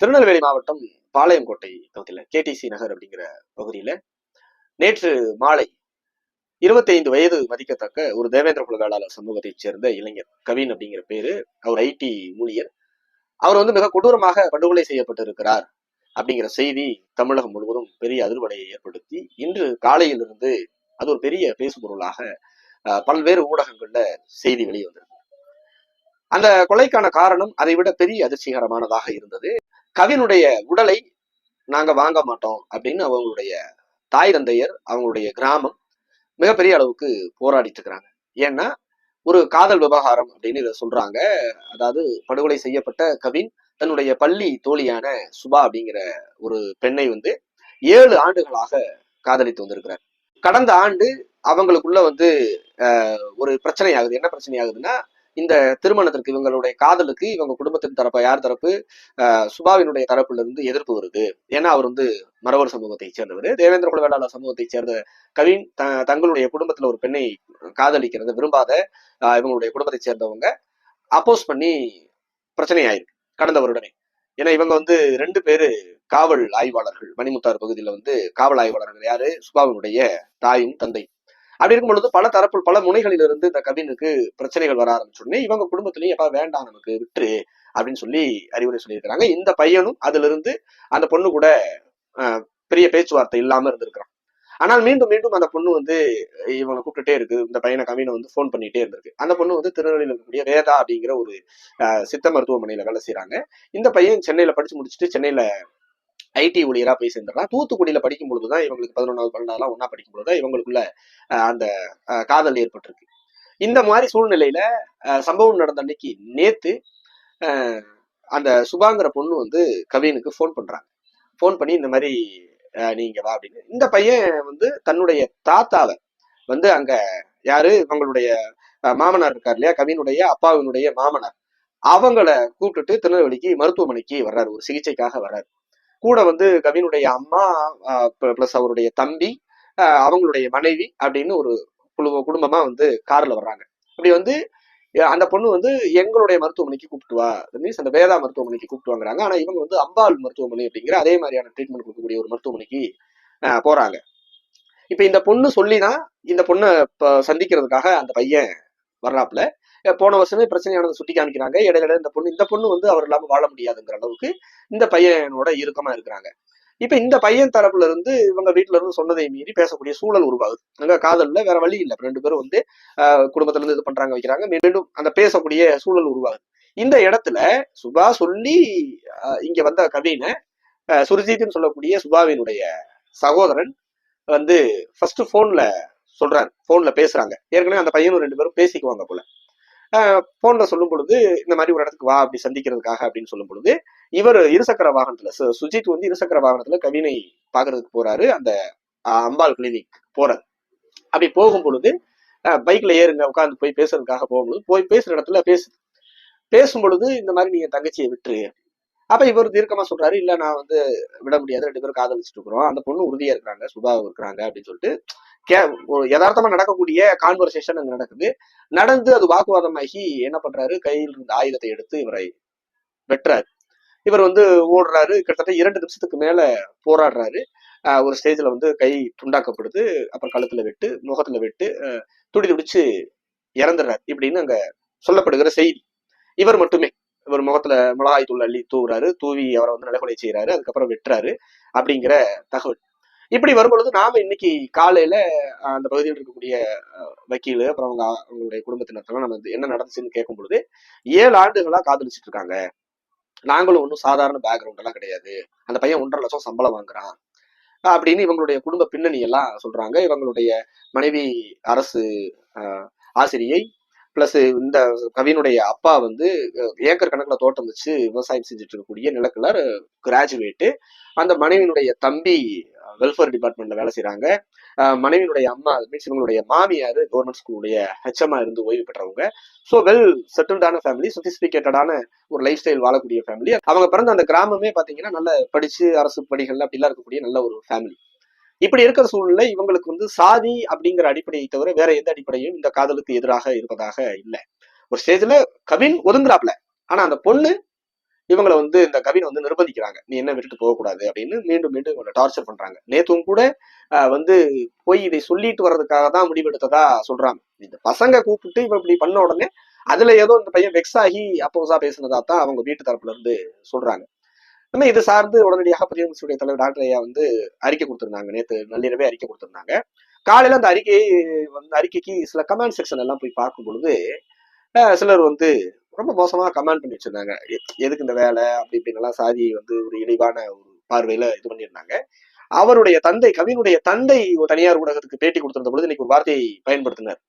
திருநெல்வேலி மாவட்டம் பாளையங்கோட்டை பகுதியில் கேடிசி நகர் அப்படிங்கிற பகுதியில நேற்று மாலை 25 வயது மதிக்கத்தக்க ஒரு தேவேந்திர குல சமூகத்தைச் சேர்ந்த இளைஞர் கவின் அப்படிங்கிற பேரு அவர் ஐடி ஊழியர். அவர் வந்து மிக கொடூரமாக படுகொலை செய்யப்பட்டிருக்கிறார் அப்படிங்கிற செய்தி தமிழகம் முழுவதும் பெரிய அதிர்வலையை ஏற்படுத்தி இன்று காலையிலிருந்து அது ஒரு பெரிய பேசுபொருளாக பல்வேறு ஊடகங்கள்ல செய்தி வெளிவந்திருக்கு. அந்த கொலைக்கான காரணம் அதை விட பெரிய அதிர்ச்சிகரமானதாக இருந்தது. கவினுடைய உடலை நாங்க வாங்க மாட்டோம் அப்படின்னு அவங்களுடைய தாய் தந்தையர் அவங்களுடைய கிராமம் மிகப்பெரிய அளவுக்கு போராடிட்டு இருக்கிறாங்க. ஏன்னா ஒரு காதல் விவகாரம் அப்படின்னு இதை சொல்றாங்க. அதாவது படுகொலை செய்யப்பட்ட கவின் தன்னுடைய பள்ளி தோழியான சுபா அப்படிங்கிற ஒரு பெண்ணை வந்து ஏழு ஆண்டுகளாக காதலித்து வந்திருக்கிறார். கடந்த ஆண்டு அவங்களுக்குள்ள வந்து ஒரு பிரச்சனை ஆகுது என்ன பிரச்சனை ஆகுதுன்னா இந்த திருமணத்திற்கு இவங்களுடைய காதலுக்கு இவங்க குடும்பத்தின் தரப்பு யார் தரப்பு? சுபாவினுடைய தரப்புல இருந்து எதிர்ப்பு வருது. ஏன்னா அவர் வந்து மரவர் சமூகத்தை சேர்ந்தவர். தேவேந்திர குலவேளாளர் சமூகத்தை சேர்ந்த கவின் த- தங்களுடைய குடும்பத்துல ஒரு பெண்ணை காதலிக்கிறத விரும்பாத இவங்களுடைய குடும்பத்தை சேர்ந்தவங்க அப்போஸ் பண்ணி பிரச்சனையாயிருக்கு கடந்த வருடமே. ஏன்னா இவங்க வந்து ரெண்டு பேரு காவல் ஆய்வாளர்கள். மணிமுத்தாறு பகுதியில வந்து காவல் ஆய்வாளர்கள் யாரு? சுபாவினுடைய தாயும் தந்தையும். அப்படி இருக்கும் பொழுது பல தரப்பு பல முனைகளிலிருந்து இந்த கவினுக்கு பிரச்சனைகள் வர ஆரம்பிச்சோடனே இவங்க குடும்பத்திலையும் எப்பா வேண்டாம் நமக்கு விட்டுரு அப்படின்னு சொல்லி அறிவுரை சொல்லியிருக்கிறாங்க. இந்த பையனும் அதுல இருந்து அந்த பொண்ணு கூட பெரிய பேச்சுவார்த்தை இல்லாம இருந்திருக்கிறான். ஆனால் மீண்டும் மீண்டும் அந்த பொண்ணு வந்து இவனை கூப்பிட்டுட்டே இருக்கு. இந்த பையனை கவினை வந்து ஃபோன் பண்ணிட்டே இருந்திருக்கு. அந்த பொண்ணு வந்து திருநெல்வேலியில் இருக்கக்கூடிய வேதா அப்படிங்கிற ஒரு சித்த மருத்துவமனையில வேலை செய்யறாங்க இந்த பையன் சென்னையில படிச்சு முடிச்சுட்டு சென்னையில ஐடி ஊழியராக போய் சேர்ந்துடுறான் தூத்துக்குடியில படிக்கும் பொழுதுதான் இவங்களுக்கு பதினொன்றாவது பன்னெண்டாவது ஒன்றா படிக்கும் பொழுதுதான் இவங்களுக்குள்ள அந்த காதல் ஏற்பட்டிருக்கு. இந்த மாதிரி சூழ்நிலையில சம்பவம் நடந்த அன்னைக்கு நேத்து ஆஹ், அந்த சுபாங்கிற பொண்ணு வந்து கவினுக்கு ஃபோன் பண்றாங்க. ஃபோன் பண்ணி இந்த மாதிரி நீங்க வா அப்படின்னு. இந்த பையன் வந்து தன்னுடைய தாத்தாவை வந்து அங்க யாரு? இவங்களுடைய மாமனார் இருக்கார் இல்லையா? கவினுடைய அப்பாவினுடைய மாமனார். அவங்கள கூப்பிட்டுட்டு திருநெல்வேலிக்கு மருத்துவமனைக்கு வர்றாரு. ஒரு சிகிச்சைக்காக வர்றாரு. கூட வந்து கவினுடைய அம்மா பிளஸ் அவருடைய தம்பி அவங்களுடைய மனைவி அப்படின்னு ஒரு குழு குடும்பமா வந்து கார்ல வர்றாங்க. அப்படி வந்து அந்த பொண்ணு வந்து எங்களுடைய மருத்துவமனைக்கு கூப்பிட்டு வா. மீன்ஸ் அந்த வேதா மருத்துவமனைக்கு கூப்பிட்டு வாங்குறாங்க. ஆனா இவங்க வந்து அம்பாள் மருத்துவமனை அப்படிங்கிற அதே மாதிரியான ட்ரீட்மெண்ட் கொடுக்கக்கூடிய ஒரு மருத்துவமனைக்கு போறாங்க. இப்ப இந்த பொண்ணு சொல்லிதான் இந்த பொண்ணை சந்திக்கிறதுக்காக அந்த பையன் வர்றாப்புல. போன வருஷமே பிரச்சனையானதை சுட்டி காமிக்கிறாங்க. இடையில இந்த பொண்ணு இந்த பொண்ணு வந்து அவர் இல்லாம வாழ முடியாதுங்கிற அளவுக்கு இந்த பையனோட இறுக்கமா இருக்கிறாங்க. இப்ப இந்த பையன் தரப்புல இருந்து இவங்க வீட்டுல இருந்து சொன்னதை மீறி பேசக்கூடிய சூழல் உருவாகுது. அங்க காதல்ல வேற வழி இல்லை. ரெண்டு பேரும் வந்து ஆஹ் குடும்பத்துல இருந்து இது பண்றாங்க வைக்கிறாங்க. மீண்டும் அந்த பேசக்கூடிய சூழல் உருவாகுது. இந்த இடத்துல சுபா சொல்லி இங்க வந்த கவினை சுர்ஜித்னு சொல்லக்கூடிய சுபாவினுடைய சகோதரன் வந்து ஃபர்ஸ்ட் போன்ல சொல்றாரு. போன்ல பேசுறாங்க. ஏற்கனவே அந்த பையனும் ரெண்டு பேரும் பேசிக்குவாங்க போல. போன்ல சொல்லும் பொழுது இந்த மாதிரி ஒரு இடத்துக்கு வா அப்படி சந்திக்கிறதுக்காக அப்படின்னு சொல்லும் பொழுது இவர் இருசக்கர வாகனத்துல சு- சுஜித் வந்து இருசக்கர வாகனத்துல கவினை பாக்குறதுக்கு போறாரு அந்த அம்பாள் கிளினிக் போறாரு அப்படி போகும் பொழுது பைக்ல ஏறுங்க உட்காந்து போய் பேசுறதுக்காக போகும்பொழுது போய் பேசுற இடத்துல பேசு பேசும் பொழுது இந்த மாதிரி நீங்க தங்கச்சியை விட்டுரு அப்ப இவர் தீர்க்கமா சொல்றாரு இல்ல நான் வந்து விட முடியாது ரெண்டு பேரும் காதலிச்சுட்டு இருக்கிறோம். அந்த பொண்ணு உறுதியா இருக்கிறாங்க சுபாவும் இருக்கிறாங்க அப்படின்னு சொல்லிட்டு கே ஒரு யதார்த்தமா நடக்கக்கூடிய கான்வர்சேஷன் அங்க நடக்குது. நடந்து அது வாக்குவாதமாகி என்ன பண்றாரு? கையில் இருந்த ஆயுதத்தை எடுத்து இவரை வெட்டுறாரு. இவர் வந்து ஓடுறாரு கிட்டத்தட்ட இரண்டு நிமிஷத்துக்கு மேல போராடுறாரு. ஒரு ஸ்டேஜ்ல வந்து கை துண்டாக்கப்படுது அப்புறம் கழுத்துல வெட்டு முகத்துல வெட்டு துடி துடிச்சு இறந்துடுறாரு. இப்படின்னு அங்க சொல்லப்படுகிற செய்தி. இவர் மட்டுமே. இவர் முகத்துல மிளகாய் தூள் அள்ளி தூவுறாரு. தூவி அவரை வந்து நிலக்கொலை செய்யறாரு அதுக்கப்புறம் வெட்டுறாரு அப்படிங்கிற தகவல். இப்படி வரும்பொழுது நாம இன்னைக்கு காலையில அந்த பகுதியில் இருக்கக்கூடிய வக்கீல் அப்புறம் அவங்க அவங்களுடைய குடும்பத்தினர்லாம் நம்ம வந்து என்ன நடந்துச்சுன்னு கேட்கும் பொழுது ஏழு ஆண்டுகளா காதலிச்சுட்டு இருக்காங்க. நாங்களும் ஒன்றும் சாதாரண பேக்ரவுண்ட் எல்லாம் கிடையாது. அந்த பையன் ஒன்றரை லட்சம் சம்பளம் வாங்குறான். அப்படின்னு இவங்களுடைய குடும்ப பின்னணி எல்லாம் சொல்றாங்க. இவங்களுடைய மனைவி அரசு ஆஹ், ஆசிரியை பிளஸ் இந்த கவினுடைய அப்பா வந்து ஏக்கர் கணக்குல தோட்டம் வச்சு விவசாயம் செஞ்சுட்டு இருக்கக்கூடிய நிலக்கலர் கிராஜுவேட்டு அந்த மனைவியினுடைய தம்பி வெல்ஃபேர் டிபார்ட்மெண்ட்ல வேலை செய்யறாங்க மனைவியினுடைய அம்மா மீன்ஸ் இவங்களுடைய மாமியார் கவர்மெண்ட் ஸ்கூலுடைய ஹெச்எம்மா இருந்து ஓய்வு பெற்றவங்க. ஸோ வெல் செட்டில்டான ஃபேமிலி சொபிஸ்டிகேட்டடான ஒரு லைஃப் ஸ்டைல் வாழக்கூடிய ஃபேமிலி அவங்க பிறந்த அந்த கிராமமே பார்த்தீங்கன்னா நல்ல படிச்சு அரசு பணிகள்ல அப்படிலாம் இருக்கக்கூடிய நல்ல ஒரு ஃபேமிலி இப்படி இருக்கிற சூழ்நிலை இவங்களுக்கு வந்து சாதி அப்படிங்கிற அடிப்படையை தவிர வேற எந்த அடிப்படையும் இந்த காதலுக்கு எதிராக இருப்பதாக இல்லை. ஒரு ஸ்டேஜ்ல கவின் ஒதுங்குறாப்ல. ஆனா அந்த பொண்ணு இவங்களை வந்து இந்த கவின் வந்து நிர்பந்திக்கிறாங்க. நீ என்ன விட்டுட்டு போகக்கூடாது அப்படின்னு மீண்டும் மீண்டும் இவங்களை டார்ச்சர் பண்றாங்க. நேத்தும் கூட ஆஹ் வந்து போய் இதை சொல்லிட்டு வர்றதுக்காக தான் முடிவெடுத்ததா சொல்றாங்க. இந்த பசங்க கூப்பிட்டு இவன் இப்படி பண்ண உடனே அதுல ஏதோ இந்த பையன் வெக்ஸ் ஆகி அப்போசா பேசுனதா தான் அவங்க வீட்டு தரப்புல இருந்து சொல்றாங்க. நம்ம இது சார்ந்து உடனடியாக பதிவு தலைவர் டாக்டர் ஐயா வந்து அறிக்கை கொடுத்திருந்தாங்க. நேத்து நள்ளிரவே அறிக்கை கொடுத்திருந்தாங்க. காலையில அந்த அறிக்கையை வந்து அறிக்கைக்கு சில கமெண்ட் செக்ஷன் எல்லாம் போய் பார்க்கும் பொழுது சிலர் வந்து ரொம்ப மோசமா கமெண்ட் பண்ணி வச்சிருந்தாங்க. எ- எதுக்கு இந்த வேலை? அப்படி இப்படின்னு எல்லாம் சாதி வந்து ஒரு இழிவான ஒரு பார்வையில இது பண்ணியிருந்தாங்க. அவருடைய தந்தை கவினுடைய தந்தை தனியார் ஊடகத்துக்கு பேட்டி கொடுத்திருந்த பொழுது இன்னைக்கு ஒரு வார்த்தையை பயன்படுத்தினார்.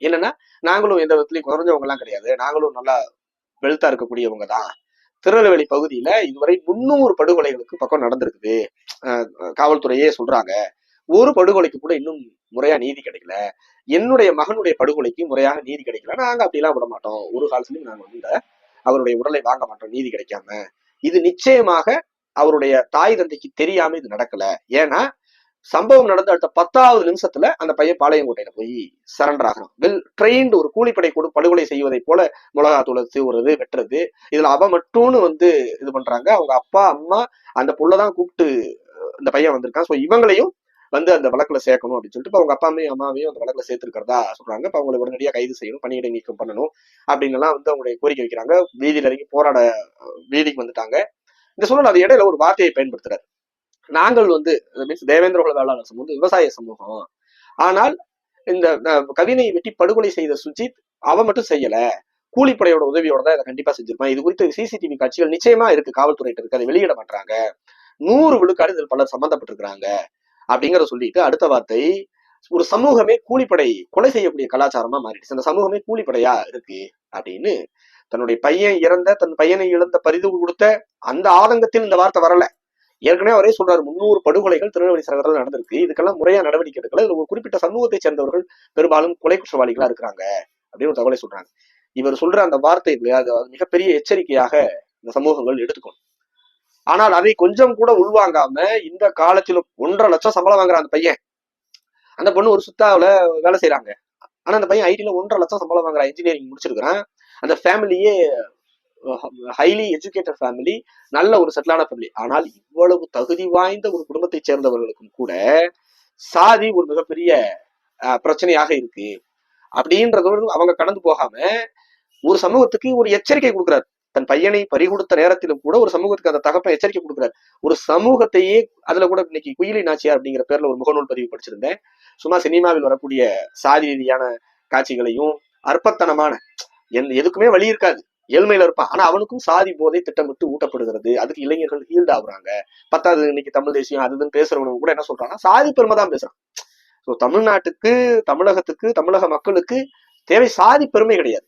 என்னன்னா நாங்களும் எந்த விதத்துலயும் குறைஞ்சவங்க எல்லாம் கிடையாது. நாங்களும் நல்லா வெளுத்தா இருக்கக்கூடியவங்க தான். திருநெல்வேலி பகுதியில இதுவரை முன்னூறு படுகொலைகளுக்கு பக்கம் நடந்திருக்குது. காவல்துறையே சொல்றாங்க. ஒரு படுகொலைக்கு கூட இன்னும் முறையா நீதி கிடைக்கல. என்னுடைய மகனுடைய படுகொலைக்கு முறையாக நீதி கிடைக்கல. நாங்க அப்படிலாம் விட மாட்டோம். ஒரு காலத்துலயும் நாங்க வந்து அவருடைய உடலை வாங்க மாட்டோம். நீதி கிடைக்காம. இது நிச்சயமாக அவருடைய தாய் தந்தைக்கு தெரியாம இது நடக்கல. ஏன்னா சம்பவம் நடந்த அடுத்த பத்தாவது நிமிஷத்துல அந்த பையன் பாளையங்கோட்டையில போய் சரண்டர் ஆகிறான். வெல் ட்ரெயின்டு ஒரு கூலிப்படை கொடு படுகொலை செய்வதை போல மிளகாத்தூளை தூவுறது வெட்டுறது. இதுல அவ மட்டும்னு வந்து இது பண்றாங்க. அவங்க அப்பா அம்மா அந்த புள்ளதான் கூப்பிட்டு இந்த பையன் வந்திருக்கான். ஸோ இவங்களையும் வந்து அந்த வழக்குல சேர்க்கணும் அப்படின்னு சொல்லிட்டு அவங்க அப்பா அம்மையும் அம்மாவையும் அந்த வழக்குல சேர்த்துருக்கிறதா சொல்றாங்க. இப்ப அவங்களை உடனடியாக கைது செய்யணும் பணியிடை நீக்கம் பண்ணணும் அப்படின்னு எல்லாம் வந்து அவங்களுடைய கோரிக்கை வைக்கிறாங்க. வீதியில இறங்கி போராட வீதிக்கு வந்துட்டாங்க. இந்த சூழல் அது இடையில ஒரு வார்த்தையை பயன்படுத்துறாரு. நாங்கள் வந்து மீன்ஸ் தேவேந்திர குல வேளாளர் சமூகம் வந்து விவசாய சமூகம். ஆனால் இந்த கவினை வெட்டி படுகொலை செய்த சுஜித் அவன் மட்டும் செய்யல. கூலிப்படையோட உதவியோட தான் இதை கண்டிப்பா செஞ்சிருப்பான். இது குறித்து சிசிடிவி காட்சிகள் நிச்சயமா இருக்கு. காவல்துறையிட்ட இருக்கு. அதை வெளியிட மாட்டாங்க நூறு விழுக்காடு இதில் பலர் சம்பந்தப்பட்டிருக்கிறாங்க. அப்படிங்கிற சொல்லிட்டு அடுத்த வார்த்தை ஒரு சமூகமே கூலிப்படை கொலை செய்யக்கூடிய கலாச்சாரமா மாறிடுச்சு. அந்த சமூகமே கூலிப்படையா இருக்கு அப்படின்னு தன்னுடைய பையன் இறந்த தன் பையனை இழந்த பரிது கொடுத்த அந்த ஆதங்கத்தில் இந்த வார்த்தை வரல. ஏற்கனவே அவரே சொல்றாரு முன்னூறு படுகொலைகள் திருநெல்வேலி சரகத்தில் நடந்திருக்கு. இதுக்கெல்லாம் முறையா நடவடிக்கை எடுக்கல. இதுல ஒரு குறிப்பிட்ட சமூகத்தை சேர்ந்தவர்கள் பெரும்பாலும் கொலை குற்றவாளிகளா இருக்கிறாங்க அப்படின்னு ஒரு தகவலை சொல்றாங்க. இவர் சொல்ற அந்த வார்த்தை இல்லையா அது மிகப்பெரிய எச்சரிக்கையாக இந்த சமூகங்கள் எடுத்துக்கணும். ஆனால் அதை கொஞ்சம் கூட உள்வாங்காம இந்த காலத்திலும் ஒன்றரை லட்சம் சம்பளம் வாங்குற அந்த பையன் அந்த பொண்ணு ஒரு சுத்தாவில வேலை செய்யறாங்க ஆனா அந்த பையன் ஐடில ஒன்றரை லட்சம் சம்பளம் வாங்குற இன்ஜினியரிங் முடிச்சிருக்கிறான். அந்த ஃபேமிலியே ஹைலி எஜுகேட்டட் ஃபேமிலி நல்ல ஒரு செட்டிலான ஃபேமிலி ஆனால் இவ்வளவு தகுதி வாய்ந்த ஒரு குடும்பத்தை சேர்ந்தவர்களுக்கும் கூட சாதி ஒரு மிகப்பெரிய பிரச்சனையாக இருக்கு. அப்படின்றதோடு அவங்க கடந்து போகாம ஒரு சமூகத்துக்கு ஒரு எச்சரிக்கை கொடுக்குறாரு. தன் பையனை பறிகொடுத்த நேரத்திலும் கூட ஒரு சமூகத்துக்கு அந்த தகப்ப எச்சரிக்கை கொடுக்குறாரு. ஒரு சமூகத்தையே அதுல கூட இன்னைக்கு குயிலி நாச்சியார் அப்படிங்கிற பேர்ல ஒரு முகநூல் பதிவு படிச்சிருந்தேன். சும்மா சினிமாவில் வரக்கூடிய சாதி ரீதியான காட்சிகளையும் அற்பத்தனமான எதுக்குமே வழி இருக்காது. ஏழ்மையில இருப்பான். ஆனா அவனுக்கும் சாதி போதை திட்டமிட்டு ஊட்டப்படுகிறது. அதுக்கு இளைஞர்கள் ஹீல்ட் ஆகுறாங்க. பத்தாவது இன்னைக்கு தமிழ் தேசியம் அது இதுன்னு கூட என்ன சொல்றான்னா சாதி பெருமை தான் பேசுறான். ஸோ தமிழ்நாட்டுக்கு தமிழகத்துக்கு தமிழக மக்களுக்கு தேவை சாதி பெருமை கிடையாது.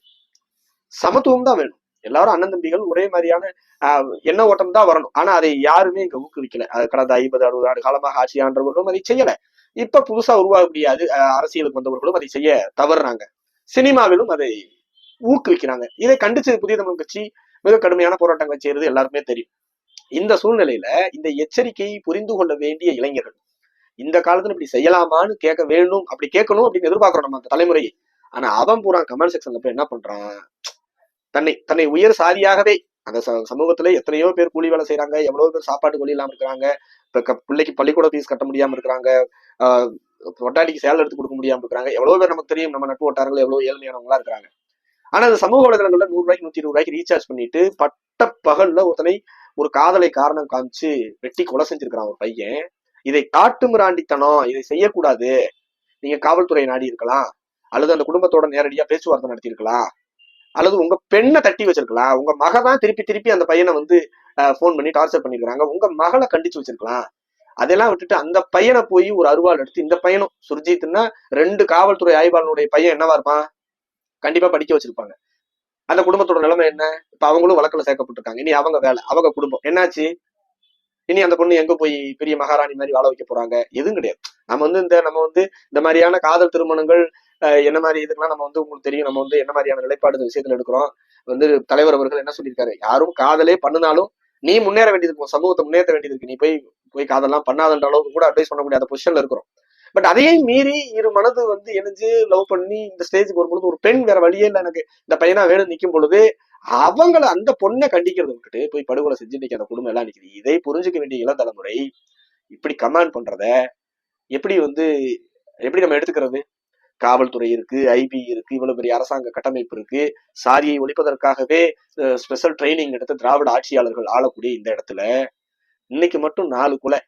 சமத்துவம் தான் வேணும். எல்லாரும் அண்ணன் தம்பிகள் ஒரே மாதிரியான ஆஹ், எண்ண ஓட்டம் தான் வரணும். ஆனா அதை யாருமே இங்க ஊக்குவிக்கல. அது கடந்த ஐம்பது அறுபது ஆண்டு காலமாக ஆட்சி ஆண்டவர்களும் அதை செய்யல. இப்ப புதுசா உருவாக முடியாது அரசியலுக்கு வந்தவர்களும் அதை செய்ய தவறுறாங்க. சினிமாவிலும் அதை ஊக்குவிக்கிறாங்க. இதை கண்டிச்சு புதிய தமிழ் கட்சி மிக கடுமையான போராட்டங்களை செய்யறது எல்லாருமே தெரியும். இந்த சூழ்நிலையில இந்த எச்சரிக்கையை புரிந்து கொள்ள வேண்டிய இளைஞர்கள் இந்த காலத்துல இப்படி செய்யலாமான்னு கேட்க வேண்டும் அப்படி கேட்கணும் அப்படின்னு எதிர்பார்க்கிறோம் நம்ம அந்த தலைமுறையை ஆனா அவன் பூரா கமெண்ட் செக்ஷன்ல போய் என்ன பண்றான்? தன்னை தன்னை உயர் சாதியாகவே அந்த ச- சமூகத்துல எத்தனையோ பேர் கூலி வேலை செய்யறாங்க எவ்வளவு பேர் சாப்பாட்டு கூலி இல்லாம இருக்கிறாங்க இப்ப பிள்ளைக்கு பள்ளிக்கூட ஃபீஸ் கட்ட முடியாம இருக்கிறாங்க ஆஹ் பொட்டாட்டிக்கு சேலை எடுத்து கொடுக்க முடியாம இருக்கிறாங்க எவ்வளவு பேர் நமக்கு தெரியும் நம்ம நட்பு வட்டாரங்கள் எவ்வளவு ஏழ்மையானவங்களா இருக்கிறாங்க. ஆனா அந்த சமூக வலைதளங்கள்ல நூறு ரூபாய்க்கு நூத்தி இருபது ரூபாய்க்கு ரீசார்ஜ் பண்ணிட்டு பட்ட பகல்ல ஒருத்தனை ஒரு காதலை காரணம் காமிச்சு வெட்டி கொலை செஞ்சிருக்கிறான் ஒரு பையன். இதை காட்டு மிராண்டித்தனம் இதை செய்யக்கூடாது. நீங்க காவல்துறை நாடி இருக்கலாம். அல்லது அந்த குடும்பத்தோட நேரடியா பேச்சுவார்த்தை நடத்தியிருக்கலாம். அல்லது உங்க பெண்ணை தட்டி வச்சிருக்கலாம். உங்க மக தான் திருப்பி திருப்பி அந்த பையனை வந்து ஃபோன் பண்ணி டார்ச்சர் பண்ணிருக்காங்க உங்க மகளை கண்டிச்சு வச்சிருக்கலாம். அதெல்லாம் விட்டுட்டு அந்த பையனை போய் ஒரு அருவாள் எடுத்து இந்த பையனும் சுர்ஜித்னா ரெண்டு காவல்துறை ஆய்வாளனுடைய பையன் என்னவா இருப்பான்? கண்டிப்பா படிக்க வச்சிருப்பாங்க. அந்த குடும்பத்தோட நிலைமை என்ன? இப்ப அவங்களும் வழக்குல சேர்க்கப்பட்டிருக்காங்க. இனி அவங்க வேலை அவங்க குடும்பம். என்னாச்சு? இனி அந்த பொண்ணு எங்க போய் பெரிய மகாராணி மாதிரி வாழ வைக்க போறாங்க? எதுவும் கிடையாது. நம்ம வந்து இந்த நம்ம வந்து இந்த மாதிரியான காதல் திருமணங்கள் என்ன மாதிரி இதுக்கெல்லாம் நம்ம வந்து உங்களுக்கு தெரியும். நம்ம வந்து என்ன மாதிரியான நிலைப்பாடு இந்த விஷயத்துல எடுக்கிறோம். வந்து தலைவர் அவர்கள் என்ன சொல்லியிருக்காரு? யாரும் காதலே பண்ணினாலும் நீ முன்னேற வேண்டியது இருக்கும். சமூகத்தை முன்னேற்ற வேண்டியது இருக்கு. நீ போய் போய் காதெல்லாம் பண்ணாதன்ற அளவுக்கு கூட அட்வைஸ் பண்ண முடியாத பொசிஷன்ல இருக்கிறோம். பட் அதையும் மீறி இரு மனது வந்து இணைஞ்சு லவ் பண்ணி இந்த ஸ்டேஜுக்கு வரும்பொழுது ஒரு பெண் வேற வழியே இல்லை எனக்கு. இந்த பையனா வேணும் நிற்கும் பொழுது அவங்கள அந்த பொண்ணை கண்டிக்கிறத விட்டுட்டு போய் படுகொலை செஞ்சு இன்னைக்கு அந்த குடும்பம் எல்லாம் நிக்குது. இதை புரிஞ்சுக்க வேண்டிய இளம் தலைமுறை இப்படி கமாண்ட் பண்றத எப்படி வந்து எப்படி நம்ம எடுத்துக்கிறது? காவல்துறை இருக்கு ஐபி இருக்கு இவ்வளவு பெரிய அரசாங்க கட்டமைப்பு இருக்கு. சாரியை ஒழிப்பதற்காகவே ஸ்பெஷல் ட்ரைனிங் எடுத்த திராவிட ஆட்சியாளர்கள் ஆளக்கூடிய இந்த இடத்துல இன்னைக்கு மட்டும் நாலு கொலை.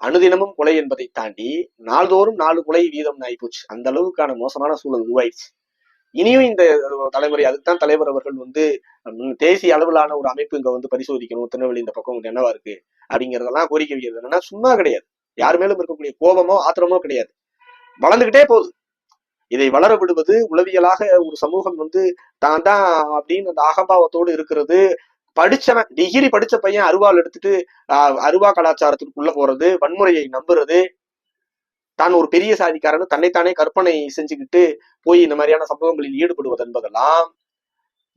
அனுதினமும் கொலை என்பதை தாண்டி நாள்தோறும் நாலு கொலை வீதம் ஆயிப்போச்சு அந்த அளவுக்கான மோசமான சூழல் உருவாயிடுச்சு. இனியும் இந்த தலைமுறை அதுக்குதான் தலைவர் அவர்கள் வந்து தேசிய அளவிலான ஒரு அமைப்பு இங்க வந்து பரிசோதிக்கணும் திருநெல்வேலி இந்த பக்கம் என்னவா இருக்கு அப்படிங்கறதெல்லாம் கோரிக்கை வைக்கிறது. என்னன்னா சும்மா கிடையாது. யார் மேலும் இருக்கக்கூடிய கோபமோ ஆத்திரமோ கிடையாது. வளர்ந்துகிட்டே போகுது. இதை வளர விடுவது உளவியலாக ஒரு சமூகம் வந்து தான் தான் அப்படின்னு அந்த அகம்பாவத்தோடு இருக்கிறது படிச்சவன் டிகிரி படிச்ச பையன் அருவாள் எடுத்துட்டு ஆஹ், அருவா கலாச்சாரத்துக்குள்ள போறது வன்முறையை நம்புறது. தான் ஒரு பெரிய சாதிக்காரன்னு தன்னைத்தானே கற்பனை செஞ்சுக்கிட்டு போய் இந்த மாதிரியான சம்பவங்களில் ஈடுபடுவது என்பதெல்லாம்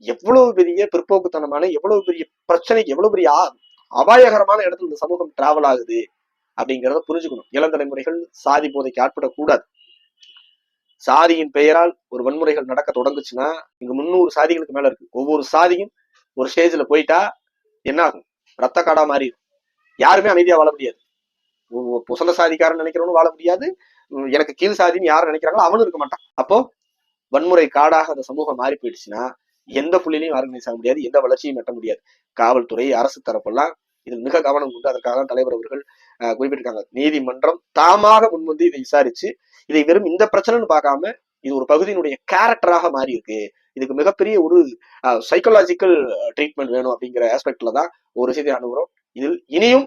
எவ்வளவு பெரிய பிற்போக்குத்தனமான எவ்வளவு பெரிய பிரச்சனைக்கு எவ்வளவு பெரிய அபாயகரமான இடத்துல இந்த சமூகம் டிராவல் ஆகுது அப்படிங்கிறத புரிஞ்சுக்கணும். இளம் தலைமுறைகள் சாதி போதைக்கு ஆட்படக்கூடாது. சாதியின் பெயரால் ஒரு வன்முறைகள் நடக்க தொடங்குச்சுன்னா இங்க முன்னூறு சாதிகளுக்கு மேல இருக்கு. ஒவ்வொரு சாதியும் ஒரு ஸ்டேஜ்ல போயிட்டா என்ன ஆகும் ரத்த காடா மாறிடும். யாருமே அமைதியா வாழ முடியாது. புசல சாதிக்காரன் நினைக்கிறவனும் வாழ முடியாது. எனக்கு கீழ் சாதின்னு யாரும் நினைக்கிறாங்களோ அவனும் இருக்க மாட்டான். அப்போ வன்முறை காடாக அந்த சமூகம் மாறி போயிடுச்சுன்னா எந்த புள்ளிலையும் ஆர்கனைஸ் ஆக முடியாது எந்த வளர்ச்சியும் எட்ட முடியாது. காவல்துறை அரசு தரப்பெல்லாம் இதில் மிக கவனம் உண்டு. அதற்காக தான் தலைவர் அவர்கள் அஹ், குறிப்பிட்டிருக்காங்க. நீதிமன்றம் தாமாக முன்வந்து இதை விசாரிச்சு இதை வெறும் இந்த பிரச்சனைன்னு பார்க்காம இது ஒரு பகுதியினுடைய கேரக்டராக மாறி இருக்கு இதுக்கு மிகப்பெரிய ஒரு சைக்கலாஜிக்கல் ட்ரீட்மெண்ட் வேணும் அப்படிங்கிற ஆஸ்பெக்ட்ல தான் ஒரு விஷயத்தை அனுபவம் இதில் இனியும்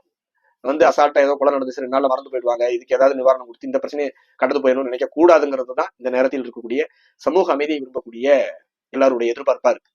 வந்து அசால்ட்டா ஏதோ கொலை நடந்துச்சு ரெண்டு நாள்ல மறந்து போயிடுவாங்க இதுக்கு ஏதாவது நிவாரணம் கொடுத்து இந்த பிரச்சனையை கடந்து போயிடணும்னு நினைக்க கூடாதுங்கிறது தான் இந்த நேரத்தில் இருக்கக்கூடிய சமூக அமைதியை விரும்பக்கூடிய எல்லாருடைய எதிர்பார்ப்பா இருக்கு.